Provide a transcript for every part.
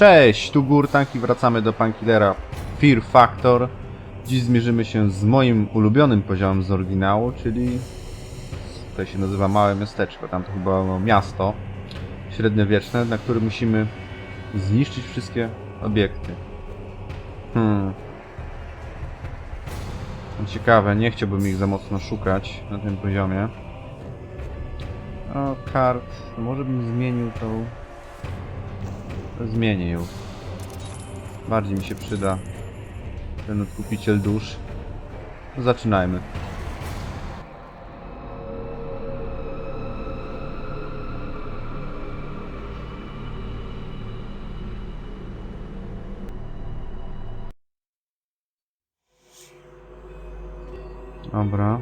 Cześć, tu Gurtank i wracamy do Pankillera Fear Factor. Dziś zmierzymy się z moim ulubionym poziomem z oryginału, czyli to się nazywa Małe Miasteczko. Tam to chyba miasto średniowieczne, na którym musimy zniszczyć wszystkie obiekty. Hmm. Ciekawe, nie chciałbym ich za mocno szukać na tym poziomie. O, kart. Może bym zmienił tą Zmienię ją. Bardziej mi się przyda ten odkupiciel dusz. Zaczynajmy. Dobra.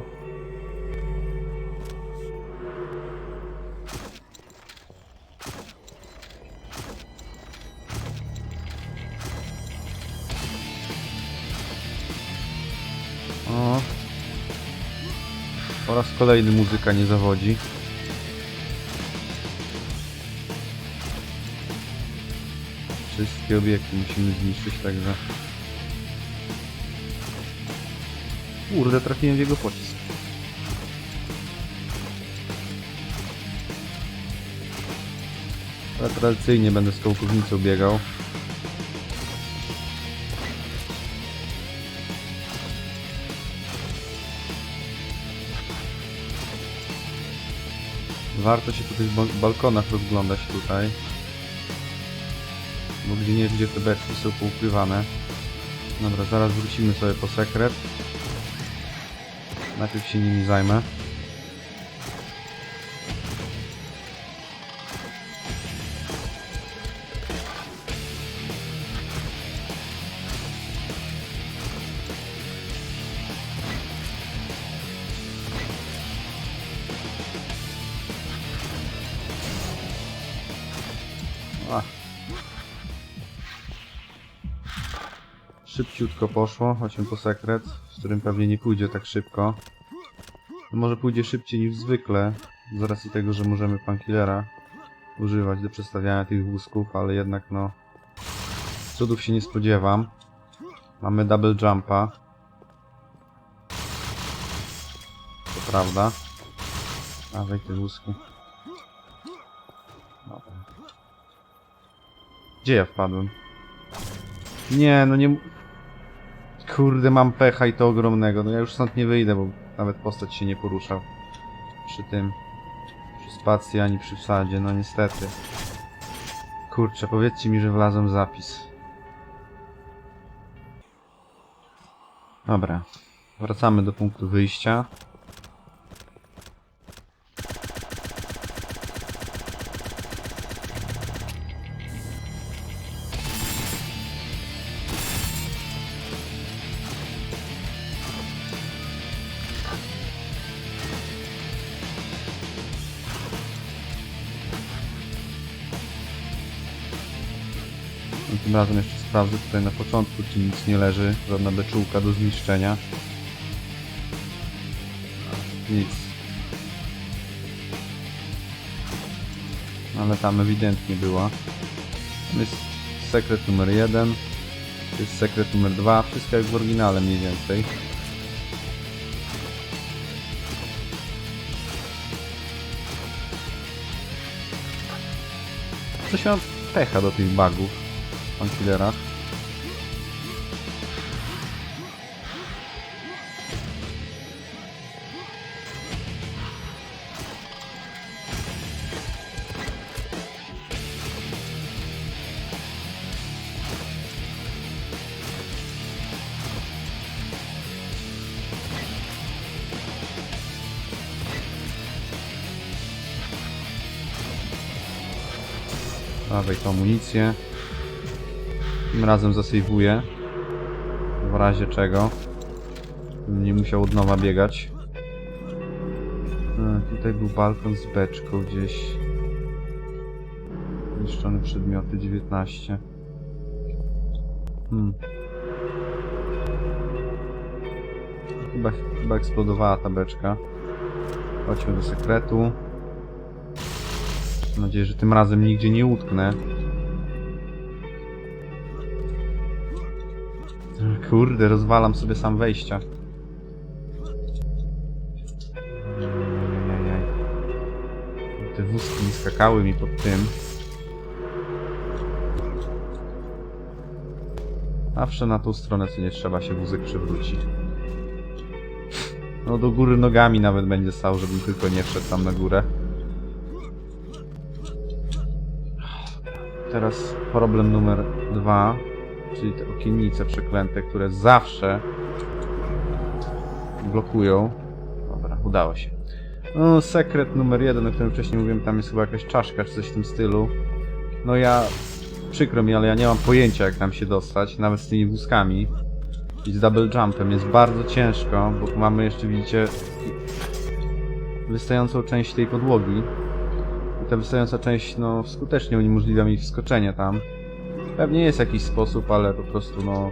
Kolejny muzyka nie zawodzi. Wszystkie obiekty musimy zniszczyć, także... Kurde, trafiłem w jego pocisk. Ale tradycyjnie będę z kołkownicą biegał. Warto się po tych ba- balkonach rozglądać tutaj. Bo gdzie nie gdzie te beczki są poukrywane. Dobra, zaraz wrócimy sobie po sekret. Najpierw się nimi zajmę. Ach. Szybciutko poszło, chodźmy po sekret, z którym pewnie nie pójdzie tak szybko. No Może pójdzie szybciej niż zwykle, z racji tego, że możemy Pankillera używać do przestawiania tych wózków, ale jednak no... Cudów się nie spodziewam. Mamy double jumpa. To prawda. Dawaj te wózki. Gdzie ja wpadłem? Nie, no nie... Kurde, mam pecha i to ogromnego. No ja już stąd nie wyjdę, bo nawet postać się nie porusza. Przy tym... Przy spacji ani przy wsadzie, no niestety. Kurczę, powiedzcie mi, że wlazłem zapis. Dobra. Wracamy do punktu wyjścia. Tym razem jeszcze sprawdzę tutaj na początku, czy nic nie leży, żadna beczułka do zniszczenia. Nic. Ale tam ewidentnie była. Tam jest sekret numer jeden. To jest sekret numer dwa. Wszystko jak w oryginale mniej więcej. Coś mam pecha do tych bugów w Pankillerach. Dawaj tą amunicję. Tym razem zasejwuję. W razie czego. Nie musiał od nowa biegać. E, tutaj był balkon z beczką gdzieś. Niszczone przedmioty 19. Hmm. Chyba, chyba eksplodowała ta beczka. Chodźmy do sekretu. Mam nadzieję, że tym razem nigdzie nie utknę. Kurde, rozwalam sobie sam wejścia. Te wózki nie skakały mi pod tym. Zawsze na tą stronę, co nie trzeba się wózek przewróci. No do góry nogami nawet będzie stał, żebym tylko nie wszedł tam na górę. Teraz problem numer dwa, czyli te okiennice przeklęte, które zawsze blokują. Dobra, udało się. No, sekret numer jeden, o którym wcześniej mówiłem, tam jest chyba jakaś czaszka czy coś w tym stylu. No ja, przykro mi, ale ja nie mam pojęcia jak tam się dostać, nawet z tymi wózkami. I z double jumpem jest bardzo ciężko, bo mamy jeszcze, widzicie, wystającą część tej podłogi. I ta wystająca część, no, skutecznie uniemożliwia mi wskoczenie tam. Pewnie jest jakiś sposób, ale po prostu, no...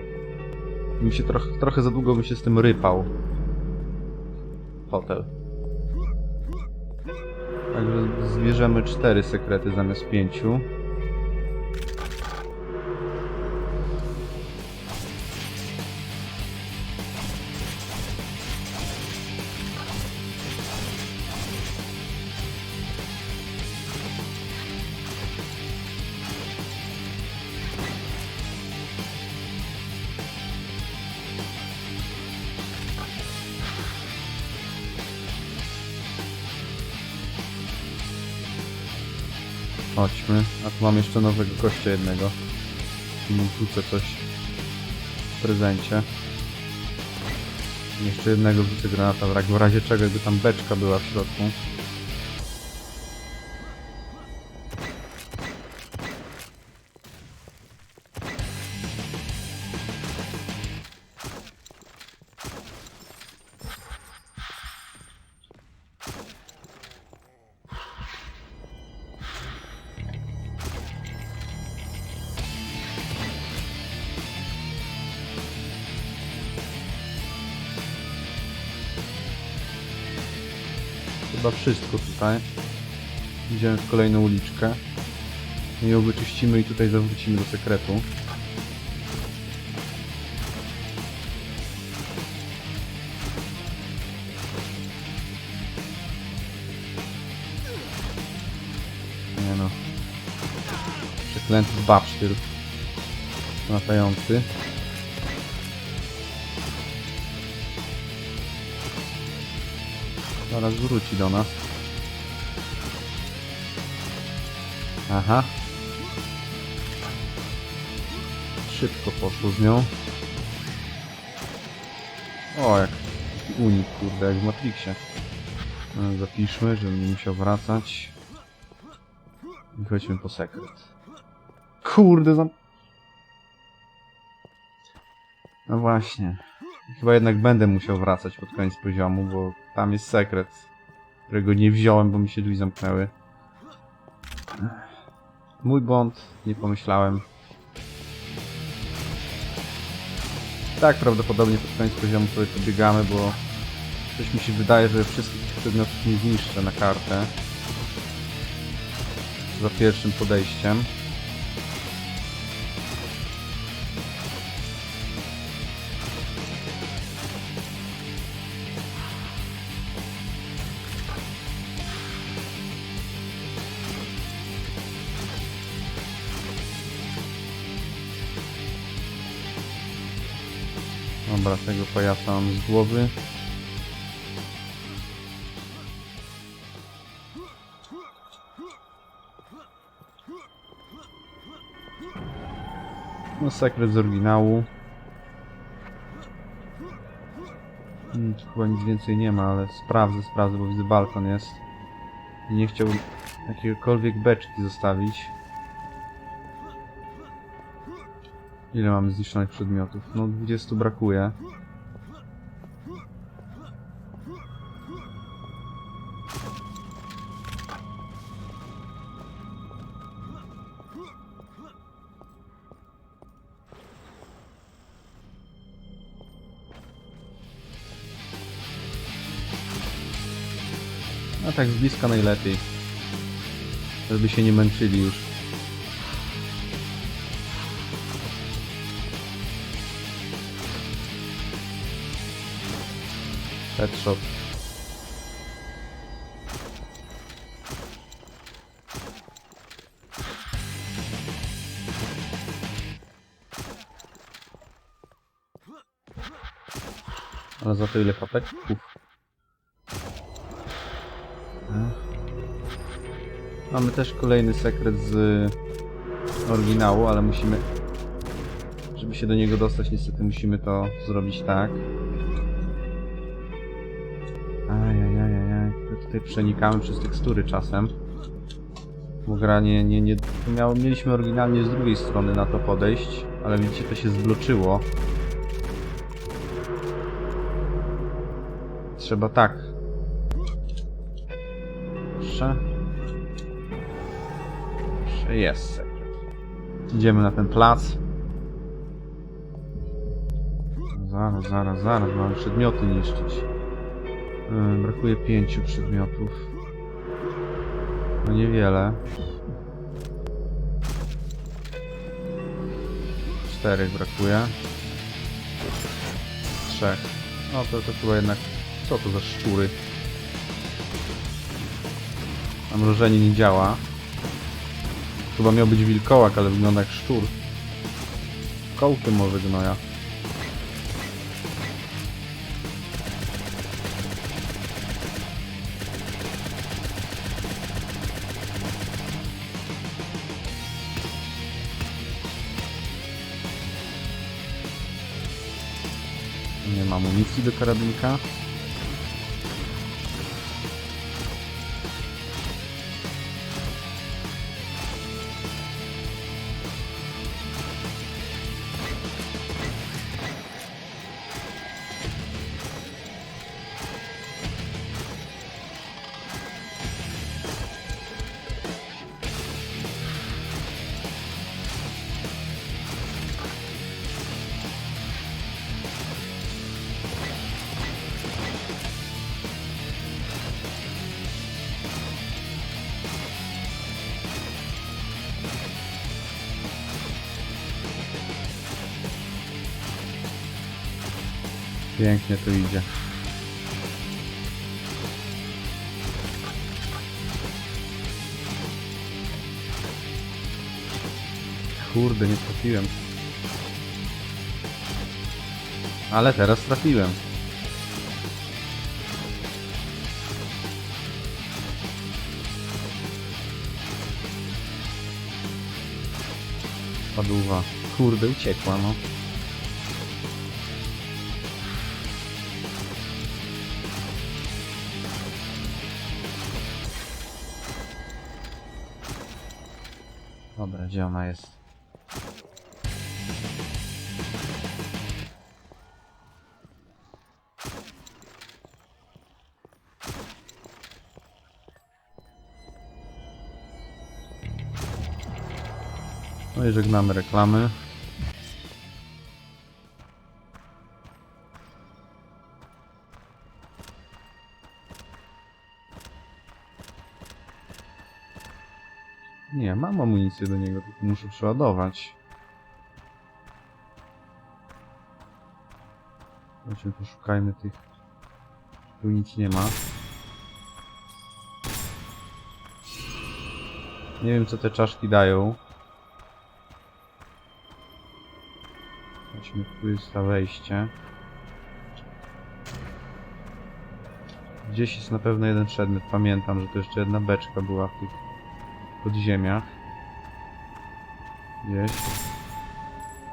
Mi się trochę, trochę za długo bym się z tym rypał. Hotel. Także zbierzemy cztery sekrety zamiast pięciu. Chodźmy. A tu mam jeszcze nowego gościa jednego. Mu wrzucę coś w prezencie. Jeszcze jednego wrzucę granata w razie czego jakby tam beczka była w środku. Chyba wszystko tutaj. Idziemy w kolejną uliczkę. I ją wyczyścimy i tutaj zawrócimy do sekretu. Nie no. Przeklęty babsztyr. Latający. Zaraz wróci do nas. Aha. Szybko poszło z nią. O, jak unik, kurde, jak w Matrixie. No, Zapiszmy, żebym nie musiał wracać. I chodźmy po sekret. Kurde, zam... No właśnie. Chyba jednak będę musiał wracać pod koniec poziomu, bo tam jest sekret, którego nie wziąłem, bo mi się drzwi zamknęły. Mój błąd, nie pomyślałem. Tak, prawdopodobnie pod koniec poziomu sobie pobiegamy, bo coś mi się wydaje, że wszystkich tych przedmiotów nie zniszczę na kartę. Za pierwszym podejściem. Dobra, tego pajaca mam z głowy. No, sekret z oryginału. Hmm, chyba nic więcej nie ma, ale sprawdzę, sprawdzę, bo widzę balkon jest. I nie chciałbym jakiegokolwiek beczki zostawić. Ile mamy zniszczonych przedmiotów? No 20 brakuje. No tak z bliska najlepiej. Żeby się nie męczyli już. Headshot. Ale za to ile. Ech. Mamy też kolejny sekret z oryginału, ale musimy... Żeby się do niego dostać, niestety musimy to zrobić tak. Przenikamy przez tekstury czasem. Bo gra nie, nie, nie... to Miało, mieliśmy oryginalnie z drugiej strony na to podejść, ale widzicie, to się zbloczyło. Trzeba tak. Proszę. Proszę, jest. Idziemy na ten plac. Zaraz, zaraz, zaraz, mamy przedmioty niszczyć. Yy, brakuje pięciu przedmiotów. No niewiele. Czterech brakuje. Trzech. No to, to chyba jednak... Co to za szczury? Namrożenie nie działa. Chyba miał być wilkołak, ale wygląda jak szczur. Kołty może gnoja. Nie ma amunicji do karabinka. Pięknie to idzie. Kurde, nie trafiłem. Ale teraz trafiłem. Padła. Kurde, uciekła, no. Gdzie ona jest? No i żegnamy reklamy. Mam amunicję do niego, tylko muszę przeładować. Właśnie poszukajmy tych. Tu nic nie ma. Nie wiem co te czaszki dają. Chodźmy, tu jest to wejście. Gdzieś jest na pewno jeden przedmiot. Pamiętam, że to jeszcze jedna beczka była w tych podziemiach. Gdzieś.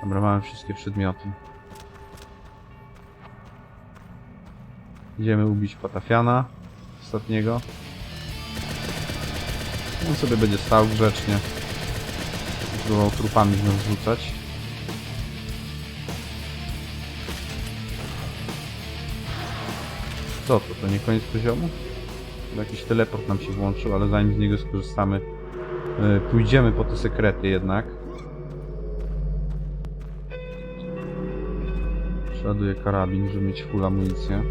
Dobra, mamy wszystkie przedmioty. Idziemy ubić Patafiana. Ostatniego. On sobie będzie stał grzecznie. Próbował trupami nas rzucać. Co to? To nie koniec poziomu? Jakiś teleport nam się włączył, ale zanim z niego skorzystamy, yy, pójdziemy po te sekrety jednak. Przeładuję karabin, żeby mieć full amunicję.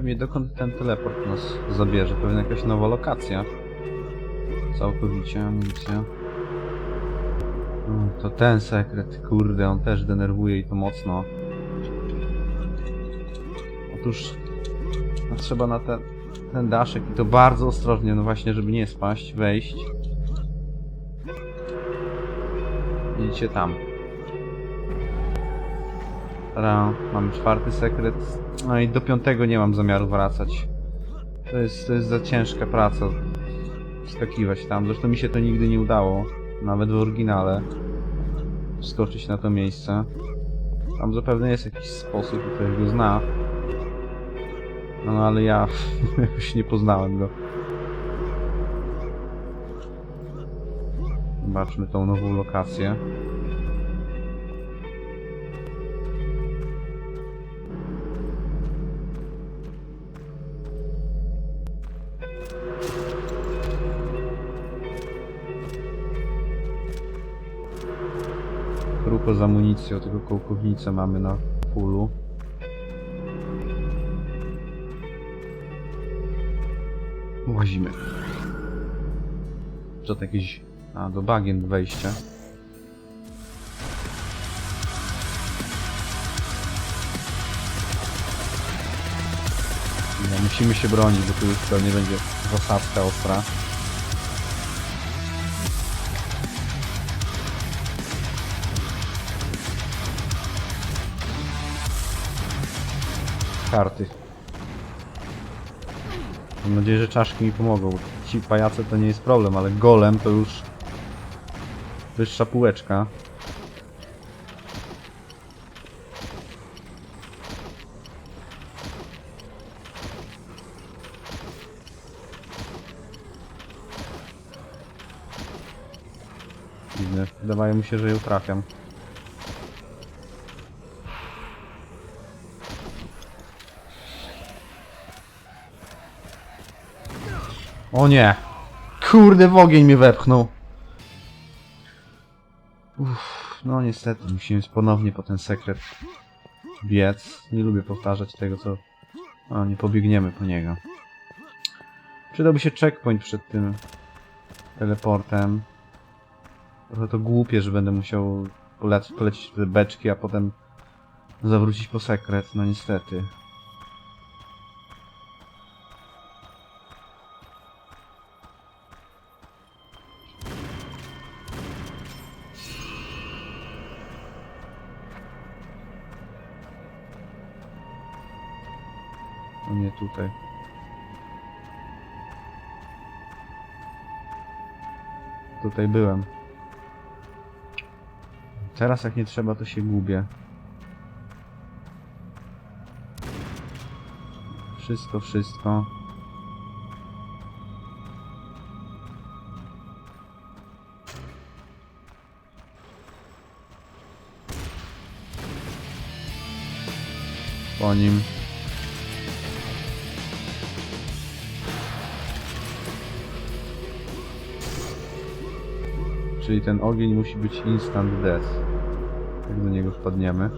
Ciekawe mnie dokąd ten teleport nas zabierze. Pewnie jakaś nowa lokacja. Całkowicie amunicja. No, to ten sekret, kurde, on też denerwuje i to mocno. Otóż no, trzeba na ten, ten daszek i to bardzo ostrożnie, no właśnie, żeby nie spaść, wejść. Idziecie tam. Dobra, mamy czwarty sekret. No i do piątego nie mam zamiaru wracać. To jest, to jest za ciężka praca. Skakiwać tam. Zresztą mi się to nigdy nie udało. Nawet w oryginale. Skoczyć na to miejsce. Tam zapewne jest jakiś sposób, ktoś go zna. No, no ale ja jakoś nie poznałem go. Zobaczmy tą nową lokację. Kruko z amunicją, tylko kołkownicę mamy na fullu. Łazimy. Co to jakieś... A, do bagien wejście. No, musimy się bronić, bo tu już pewnie będzie zasadzka ostra. Karty. Mam nadzieję, że czaszki mi pomogą. Ci pajace to nie jest problem, ale golem to już wyższa półeczka. Dziwne. Wydawało mi się, że ją trafiam. O nie! Kurde, w ogień mnie wepchnął. Uff, no niestety, musimy ponownie po ten sekret biec. Nie lubię powtarzać tego, co... O, nie pobiegniemy po niego. Przydałby się checkpoint przed tym teleportem. Trochę to głupie, że będę musiał polec polecić te beczki, a potem zawrócić po sekret. No niestety. Tutaj. Tutaj byłem. Teraz jak nie trzeba, to się gubię. Wszystko, wszystko. Po nim. Czyli ten ogień musi być instant death. Jak do niego wpadniemy.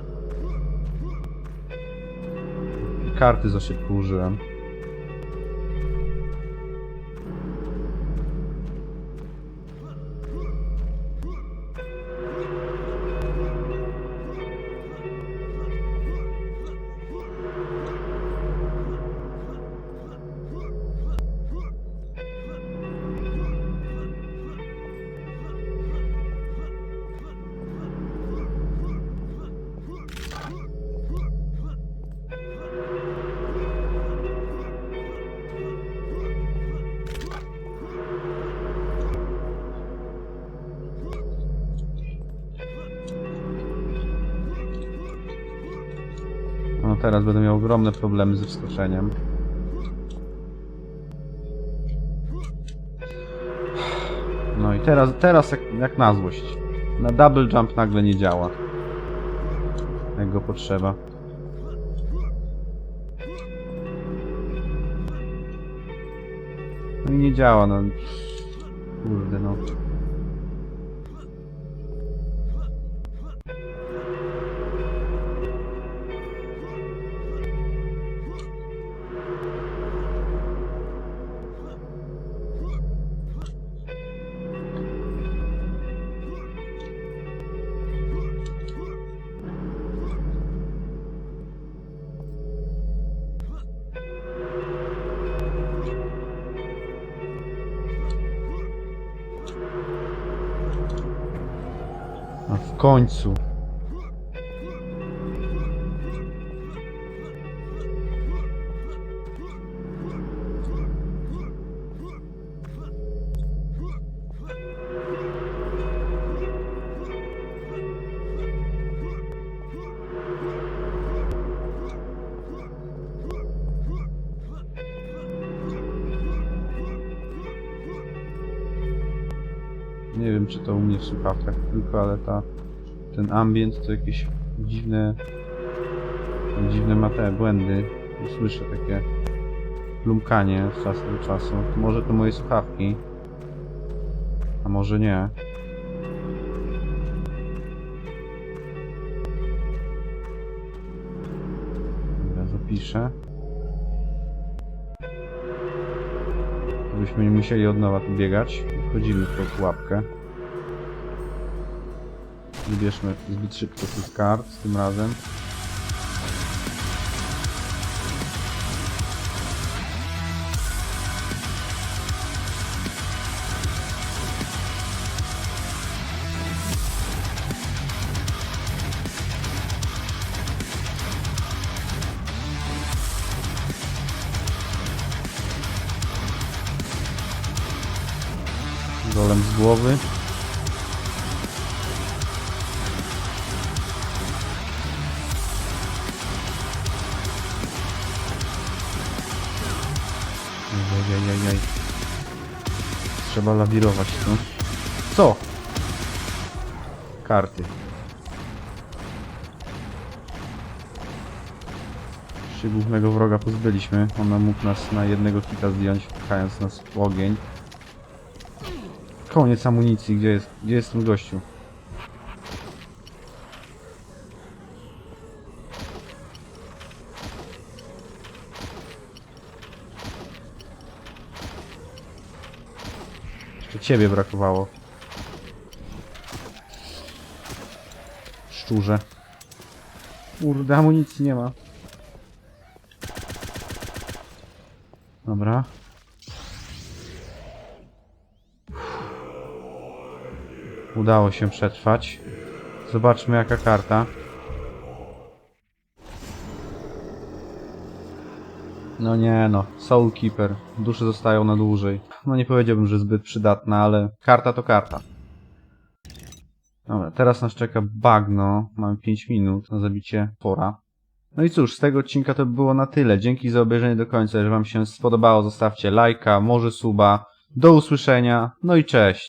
Karty za szybko użyłem. Teraz będę miał ogromne problemy ze wskoczeniem. No i teraz, teraz jak, jak na złość. Na double jump nagle nie działa. Jak go potrzeba. No i nie działa, no. Kurde, no. Końcu. Nie wiem, czy to u mnie w słuchawkach tylko, ale ta, ten ambient to jakieś dziwne, dziwne ma te błędy. Słyszę takie plumkanie z czasu do czasu. Może to moje słuchawki, a może nie. Dobra, zapiszę. Żebyśmy nie musieli od nowa tu biegać. Wchodzimy w tą pułapkę. Wybierzmy zbyt szybko tych kart tym razem. Golem z głowy. Trzeba lawirować tu. Co? Karty. Się głównego wroga pozbyliśmy. Ona mógł nas na jednego hita zdjąć, wpychając nas w ogień. Koniec amunicji, gdzie jest, gdzie jest ten gościu? Ciebie brakowało. Szczurze. Kurde, amunicji nie ma. Dobra. Udało się przetrwać. Zobaczmy jaka karta. No nie no, Soul Keeper. Dusze zostają na dłużej. No nie powiedziałbym, że zbyt przydatna, ale karta to karta. Dobra, teraz nas czeka bagno. Mamy 5 minut na zabicie pora. No i cóż, z tego odcinka to by było na tyle. Dzięki za obejrzenie do końca. Jeżeli wam się spodobało, zostawcie lajka, może suba. Do usłyszenia, no i cześć.